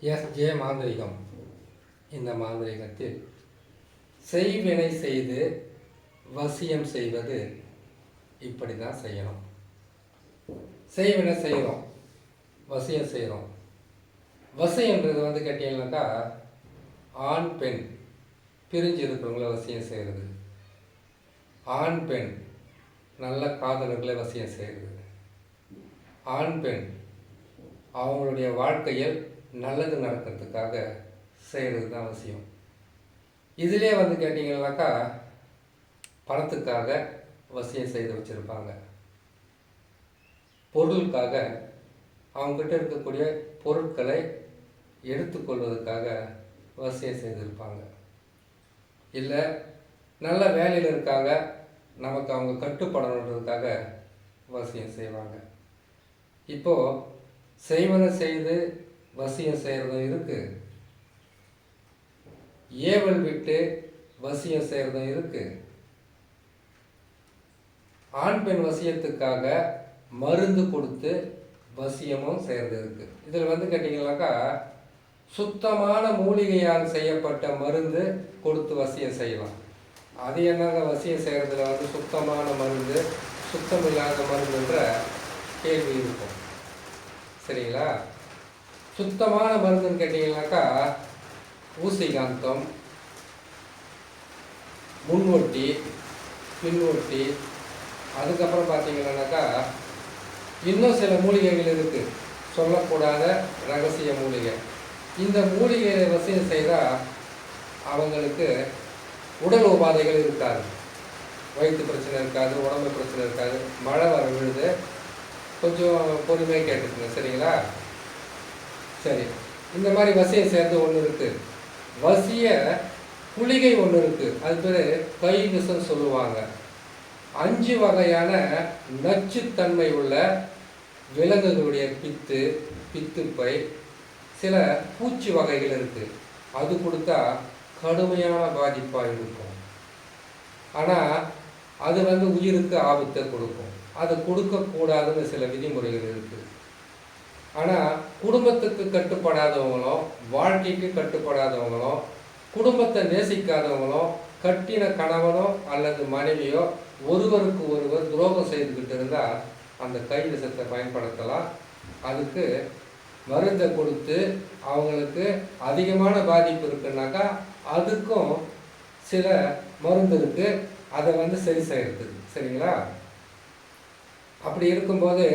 S. J. மாந்திரிகம். இந்த மாந்திரிகத்தில் செய்வினை செய்து வசியம் செய்வது இப்படி தான் செய்யணும். செய்வினை செய்கிறோம் வசியம் செய்கிறோம் வசியன்றது வந்து கேட்டீங்கன்னாக்கா ஆண் பெண். பிரிஞ்சு இருக்கிறவங்கள வசியம் செய்கிறது ஆண் பெண். நல்ல காதலர்களை வசியம் செய்கிறது ஆண் பெண். அவங்களுடைய வாழ்க்கையில் நல்லது நடக்கிறதுக்காக செய்கிறது தான் அவசியம் இதிலே வந்து கேட்டிங்கனாக்கா பணத்துக்காக வசியம் செய்து வச்சுருப்பாங்க. பொருளுக்காக அவங்ககிட்ட இருக்கக்கூடிய பொருட்களை எடுத்துக்கொள்வதற்காக வசியம் செய்திருப்பாங்க. இல்லை நல்ல வேலையில் இருக்காங்க நமக்கு அவங்க கட்டுப்படணுன்றதுக்காக வசியம் செய்வாங்க. இப்போது செய்வன செய்து வசியம் செய்கிறதும் இருக்குது ஏவல் விட்டு வசியம் செய்கிறதும் இருக்குது ஆண் பெண் வசியத்துக்காக மருந்து கொடுத்து வசியமும் செய்கிறது இருக்குது இதில் வந்து கேட்டிங்கனாக்கா சுத்தமான மூலிகையால் செய்யப்பட்ட மருந்து கொடுத்து வசியம் செய்யலாம். அது என்னங்க? வசியம் செய்கிறதுல வந்து சுத்தமான மருந்து சுத்தம் இல்லாத மருந்துன்ற கேள்வி இருக்கும். சரிங்களா? சுத்தமான மருந்துன்னு கேட்டிங்கனாக்கா ஊசிகாந்தம் முன்வொட்டி பின்வொட்டி அதுக்கப்புறம் பார்த்தீங்கன்னாக்கா இன்னும் சில மூலிகைகள் இருக்குது சொல்லக்கூடாத ரகசிய மூலிகை. இந்த மூலிகையை வசியம் செய்தால் அவங்களுக்கு உடல் உபாதைகள் இருக்காது. வயிற்று பிரச்சனை இருக்காது உடம்பு பிரச்சனை இருக்காது மழை வர விழுது கொஞ்சம் பொறுமையாக கேட்டுக்கங்க சரிங்களா? சரி. இந்த மாதிரி வசியம் சேர்ந்து ஒன்று இருக்குது வசிய குளிகை ஒன்று இருக்குது அது பேர் கை விஷம் சொல்லுவாங்க. அஞ்சு வகையான நச்சுத்தன்மை உள்ள விலங்குகளுடைய பித்து பித்துப்பை சில பூச்சி வகைகள் இருக்குது அது கொடுத்தா கடுமையான பாதிப்பாக இருக்கும். ஆனால் அது வந்து உயிருக்கு ஆபத்தை கொடுக்கும். அது கொடுக்கக்கூடாதுன்னு சில விதிமுறைகள் இருக்குது ஆனால் குடும்பத்துக்கு கட்டுப்படாதவங்களும் வாழ்க்கைக்கு கட்டுப்படாதவங்களும் குடும்பத்தை நேசிக்காதவங்களும் கட்டின கணவனோ அல்லது மனைவியோ ஒருவருக்கு ஒருவர் துரோகம் செய்துக்கிட்டு இருந்தால் அந்த கை விஷத்தை பயன்படுத்தலாம். அதுக்கு மருந்தை கொடுத்து அவங்களுக்கு அதிகமான பாதிப்பு இருக்குன்னாக்கா அதுக்கும் சில மருந்து இருக்குது அதை வந்து சரி செய்யறதுக்கு சரிங்களா? அப்படி இருக்கும்போது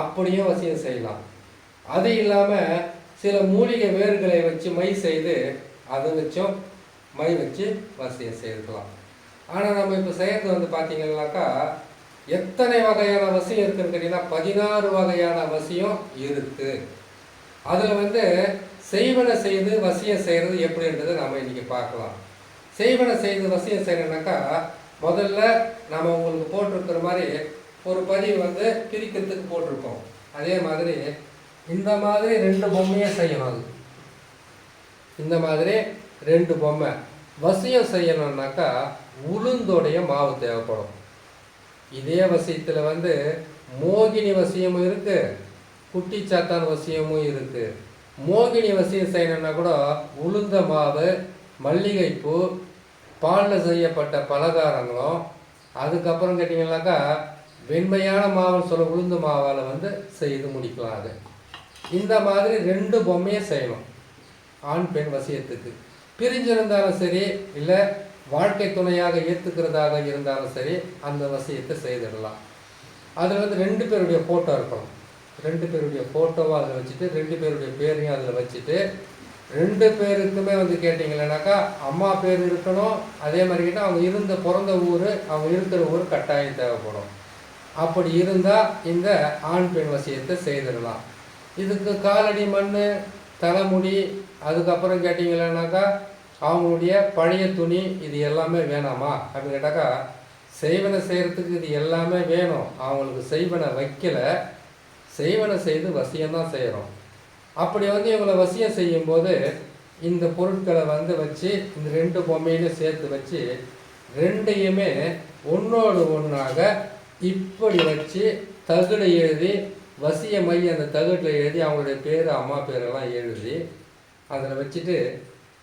அப்படியும் வசியம் செய்யலாம். அது இல்லாமல் சில மூலிகை வேர்களை வச்சு மை செய்து அதை வச்சும் மை வச்சு வசியம் செய்திருக்கலாம் ஆனால் நம்ம இப்போ செய்கிறது வந்து பார்த்தீங்கன்னாக்கா எத்தனை வகையான வசியம் இருக்குன்னு கேட்டிங்கன்னா பதினாறு வகையான வசியம் இருக்குது அதில் வந்து செய்வனை செய்து வசியம் செய்கிறது எப்படின்றத நம்ம இன்றைக்கி பார்க்கலாம். செய்வனை செய்து வசியம் செய்யணுன்னாக்கா முதல்ல நம்ம உங்களுக்கு போட்டிருக்கிற மாதிரி ஒரு பதிவு வந்து பிரிக்கிறதுக்கு போட்டிருக்கோம். அதே மாதிரி இந்த மாதிரி ரெண்டு பொம்மையை செய்யணும் அது. இந்த மாதிரி ரெண்டு பொம்மை. வசியம் செய்யணும்னாக்கா உளுந்தோடைய மாவு தேவைப்படும். இதே வசியத்தில் வந்து மோகினி வசியமும் இருக்குது குட்டி சாத்தான் வசியமும் இருக்குது மோகினி வசியம் செய்யணும்னா கூட உளுந்த மாவு மல்லிகைப்பூ பாலில் செய்யப்பட்ட பலகாரங்களும் அதுக்கப்புறம் கேட்டிங்கனாக்கா வெண்மையான மாவுன்னு சொல்ல உளுந்து மாவால் வந்து செய்து முடிக்கலாம் அது இந்த மாதிரி ரெண்டு பொம்மையை செய்யணும். ஆண் பெண் வசியத்துக்கு. பிரிஞ்சிருந்தாலும் சரி இல்லை வாழ்க்கை துணையாக ஏற்றுக்கிறதாக இருந்தாலும் சரி அந்த வசியத்தை செய்திடலாம். அதில் வந்து ரெண்டு பேருடைய ஃபோட்டோ இருக்கணும். ரெண்டு பேருடைய ஃபோட்டோவாக அதில் வச்சுட்டு ரெண்டு பேருடைய பேரையும் அதில் வச்சுட்டு ரெண்டு பேருக்குமே வந்து கேட்டிங்களேனாக்கா அம்மா பேர் இருக்கணும். அதே மாதிரி கேட்டால் அவங்க இருந்த பிறந்த ஊர் அவங்க இருக்கிற ஊர் கட்டாயம் தேவைப்படும். அப்படி இருந்தால் இந்த ஆண் பெண் வசியத்தை செய்திடலாம். இதுக்கு காலடி மண் தலைமுடி அதுக்கப்புறம் கேட்டிங்களேனாக்கா அவங்களுடைய பழைய துணி இது எல்லாமே வேணாமா? அப்படின்னு கேட்டாக்கா செய்வனை செய்கிறதுக்கு இது எல்லாமே வேணும். அவங்களுக்கு செய்வனை வைக்கல. செய்வனை செய்து வசியம்தான் செய்கிறோம் அப்படி வந்து இவங்களை வசியம் செய்யும்போது இந்த பொருட்களை வந்து வச்சு இந்த ரெண்டு பொம்மையிலும் சேர்த்து வச்சு ரெண்டையுமே ஒன்றோடு ஒன்றாக இப்படி வச்சு தகுடை எழுதி வசிய மை அந்த தகுட்டில் எழுதி அவங்களுடைய பேர் அம்மா பேரெல்லாம் எழுதி அதில் வச்சுட்டு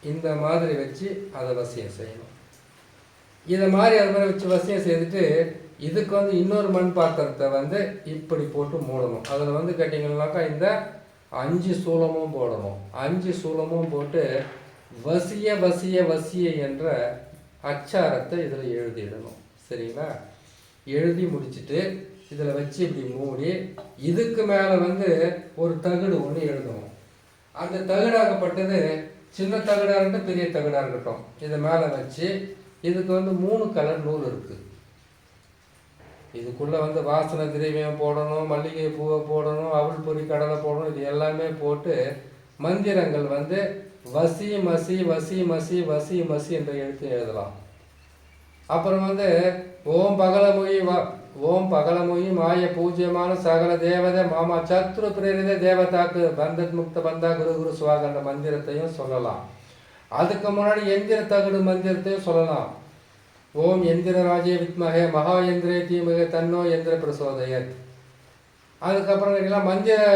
இந்த மாதிரி வச்சு அதை வசியம் செய்யணும். இதை மாதிரி அது மாதிரி வச்சு வசியம் செய்துட்டு இதுக்கு வந்து இன்னொரு மண் பாத்திரத்தை வந்து இப்படி போட்டு மூடணும். அதில் வந்து கேட்டிங்கன்னாக்கா இந்த அஞ்சு சூலமும் போடணும். அஞ்சு சூலமும் போட்டு வசிய வசிய வசிய என்ற அச்சாரத்தை இதில் எழுதிடணும். சரிங்களா? எழுதி முடிச்சுட்டு இதில் வச்சு இப்படி மூடி இதுக்கு மேலே வந்து ஒரு தகடு ஒன்று எழுதுவோம் அந்த தகடாகப்பட்டது சின்ன தகடாக இருக்கட்டும் பெரிய தகடாக இருக்கட்டும். இதை மேலே வச்சு இதுக்கு வந்து மூணு கலர் நூல் இருக்குது இதுக்குள்ளே வந்து வாசனை திரவியம் போடணும் மல்லிகை பூவை போடணும் அவள் பொறி கடலை போடணும் இது எல்லாமே போட்டு மந்திரங்கள் வந்து வசி மசி வசி மசி வசி மசி என்ற எழுத்து எழுதலாம். அப்புறம் வந்து ஓம் பகலமொழி வா ஓம் பகலமொழி மாய பூஜ்யமான சகல தேவதை மாமா சத்ரு பிரேரித தேவதாக்கு பந்தத் முக்த பந்தா குரு குரு சுவாகண்ட மந்திரத்தையும் சொல்லலாம். அதுக்கு முன்னாடி எந்திர தகுடு மந்திரத்தையும் சொல்லலாம். ஓம் எந்திர ராஜே வித்மகே மகா எந்திரே தீமகே தன்னோ எந்திர பிரசோதயத். அதுக்கப்புறம் எல்லாம் மந்திர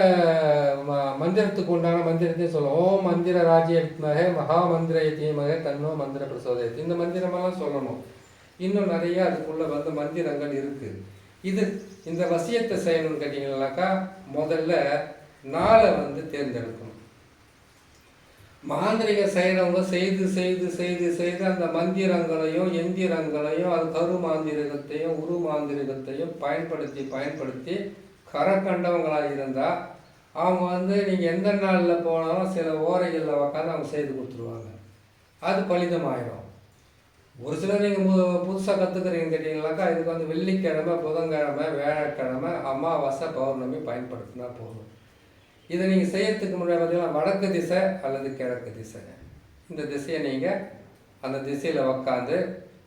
ம- மந்திரத்துக்கு உண்டான மந்திரத்தையும் சொல்லுவோம் ஓம் மந்திர ராஜ்ய வித்மகே மகா மந்திர தீமகே தன்னோ மந்திர பிரசோதயத். இந்த மந்திரமெல்லாம் சொல்லணும். இன்னும் நிறைய அதுக்குள்ள வந்து மந்திரங்கள் இருக்கு. இது இந்த வசியத்தை செய்யணும்னு கேட்டீங்கன்னாக்கா முதல்ல நாளை வந்து தேர்ந்தெடுக்கணும். மாந்திரிக செய்கிறவங்க செய்து செய்து செய்து செய்து அந்த மந்திரங்களையும் எந்திரங்களையும் அது கரு மாந்திரிகத்தையும் உரு மாந்திரிகத்தையும் பயன்படுத்தி பயன்படுத்தி கரை கண்டவங்களாக இருந்தால் அவங்க வந்து நீங்கள் எந்த நாளில் போனாலும் சில ஓரைகளில் உக்காந்து அவங்க செய்து கொடுத்துருவாங்க. அது பலிதமாயிடும் ஒரு சிலர் நீங்கள் புதுசாக கற்றுக்குறீங்கன்னு கேட்டிங்கனாக்கா இதுக்கு வந்து வெள்ளிக்கிழமை புதன்கிழமை வியாழக்கிழமை அமாவாசை பௌர்ணமி பயன்படுத்தினா போதும். இதை நீங்கள் செய்யறதுக்கு முன்னாடி பார்த்தீங்கன்னா வடக்கு திசை அல்லது கிழக்கு திசை. இந்த திசையை நீங்கள் அந்த திசையில் உக்காந்து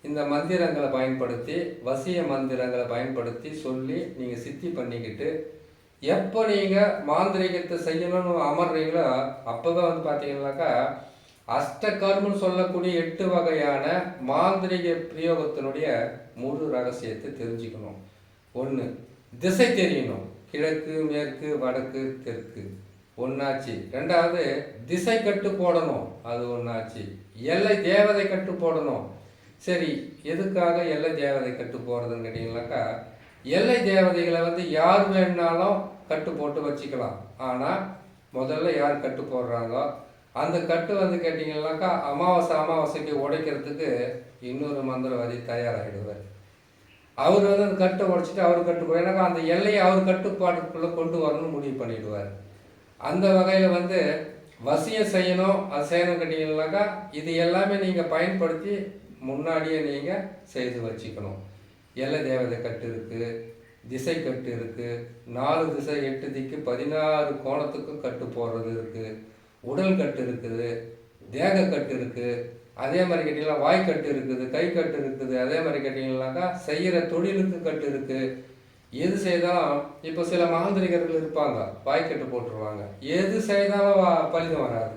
இந்த மந்திரங்களை பயன்படுத்தி வசிய மந்திரங்களை பயன்படுத்தி சொல்லி நீங்கள் சித்தி பண்ணிக்கிட்டு எப்போ நீங்கள் மாந்திரிகத்தை செய்யணும்னு அமர்றீங்களோ அப்போ தான் வந்து பார்த்தீங்கன்னாக்கா அஷ்டகர்மன்னு சொல்லக்கூடிய எட்டு வகையான மாந்திரிக பிரயோகத்தினுடைய முழு ரகசியத்தை தெரிஞ்சுக்கணும். ஒன்று திசை தெரியணும். கிழக்கு மேற்கு வடக்கு தெற்கு. ஒன்னாச்சு ரெண்டாவது திசை கட்டு போடணும். அது ஒன்றாச்சு எல்லை தேவதை கட்டு போடணும். சரி எதுக்காக எல்லை தேவதை கட்டு போடுறதுன்னு கேட்டிங்கனாக்கா எல்லை தேவதைகளை வந்து யார் வேணுனாலும் கட்டு போட்டு வச்சுக்கலாம். ஆனால் முதல்ல யார் கட்டு போடுறாங்களோ அந்த கட்டு வந்து கேட்டிங்கனாக்கா அமாவாசை அமாவாசைக்கு உடைக்கிறதுக்கு இன்னொரு மந்திரவாதி தயாராகிடுவார் அவர் வந்து அந்த கட்டை உடைச்சிட்டு அவர் கட்டு போ- ஏன்னாக்கா அந்த எல்லையை அவர் கட்டுப்பாட்டுக்குள்ளே கொண்டு வரணும்னு முடிவு பண்ணிவிடுவார் அந்த வகையில் வந்து வசியம் செய்யணும் அது செய்யணும் கேட்டிங்கனாக்கா இது எல்லாமே நீங்கள் பயன்படுத்தி முன்னாடியே நீங்கள் செய்து வச்சுக்கணும். எல்லை தேவதை கட்டு இருக்குது திசை கட்டு இருக்குது நாலு திசை எட்டு திக்கு பதினாறு கோணத்துக்கும் கட்டு போடுறது இருக்குது உடல் கட்டு இருக்குது தேக கட்டு இருக்குது அதே மாதிரி கேட்டிங்கன்னா வாய்க்கட்டு இருக்குது கை கட்டு இருக்குது அதே மாதிரி கேட்டிங்கன்னாக்கா செய்கிற தொழிலுக்கு கட்டு இருக்குது எது செய்தாலும் இப்போ சில மாந்திரிகர்கள் இருப்பாங்க வாய்க்கட்டு போட்டுருவாங்க. எது செய்தாலும் வா- பலிதம் வராது.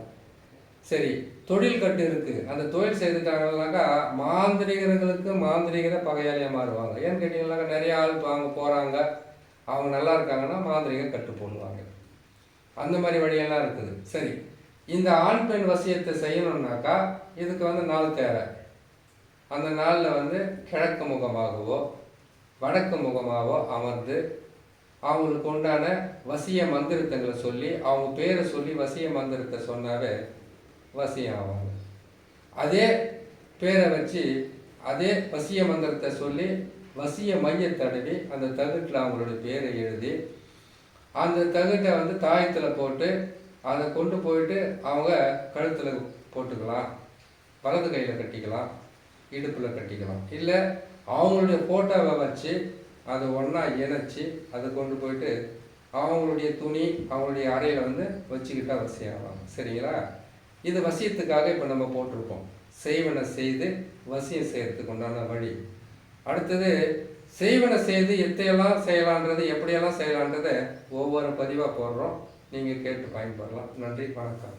சரி தொழில் கட்டு இருக்குது அந்த தொழில் செய்துட்டாங்கன்னாக்கா மாந்திரிகர்களுக்கு மாந்திரிகரை பகையாளியாக மாறுவாங்க. ஏன்னு கேட்டிங்கன்னாக்கா நிறைய ஆள் அவங்க போகிறாங்க அவங்க நல்லா இருக்காங்கன்னா மாந்திரிக கட்டு போடுவாங்க. அந்த மாதிரி வழியெல்லாம் இருக்குது. சரி இந்த ஆண் பெண் வசியத்தை செய்யணும்னாக்கா இதுக்கு வந்து நாள் தேவை. அந்த நாளில் வந்து கிழக்கு முகமாகவோ வடக்கு முகமாகவோ அமர்ந்து அவங்களுக்கு உண்டான வசிய மந்திரத்தங்களை சொல்லி அவங்க பேரை சொல்லி வசிய மந்திரத்தை சொன்னாவே வசியம் ஆவாங்க. அதே பேரை வச்சு அதே வசிய மந்திரத்தை சொல்லி வசிய மைய தடவி அந்த தகுட்டில் அவங்களுடைய பேரை எழுதி அந்த தகுட்டை வந்து தாயத்தில் போட்டு அதை கொண்டு போயிட்டு அவங்க கழுத்தில் போட்டுக்கலாம் வலது கையில் கட்டிக்கலாம் இடுப்பில் கட்டிக்கலாம். இல்லை அவங்களுடைய ஃபோட்டோவை வச்சு அதை ஒன்றா இணைச்சி அதை கொண்டு போயிட்டு அவங்களுடைய துணி அவங்களுடைய அறையில் வந்து வச்சுக்கிட்டா வசியாகலாம். சரிங்களா? இது வசியத்துக்காக இப்போ நம்ம போட்டிருக்கோம். செய்வனை செய்து வசியம் செய்கிறதுக்கு உண்டான வழி. அடுத்தது செய்வனை செய்து எத்தையெல்லாம் செய்யலான்றது எப்படியெல்லாம் செய்யலான்றதை ஒவ்வொரு பதிவாக போடுறோம். நீங்கள் கேட்டு பயன்பெறலாம் நன்றி வணக்கம்.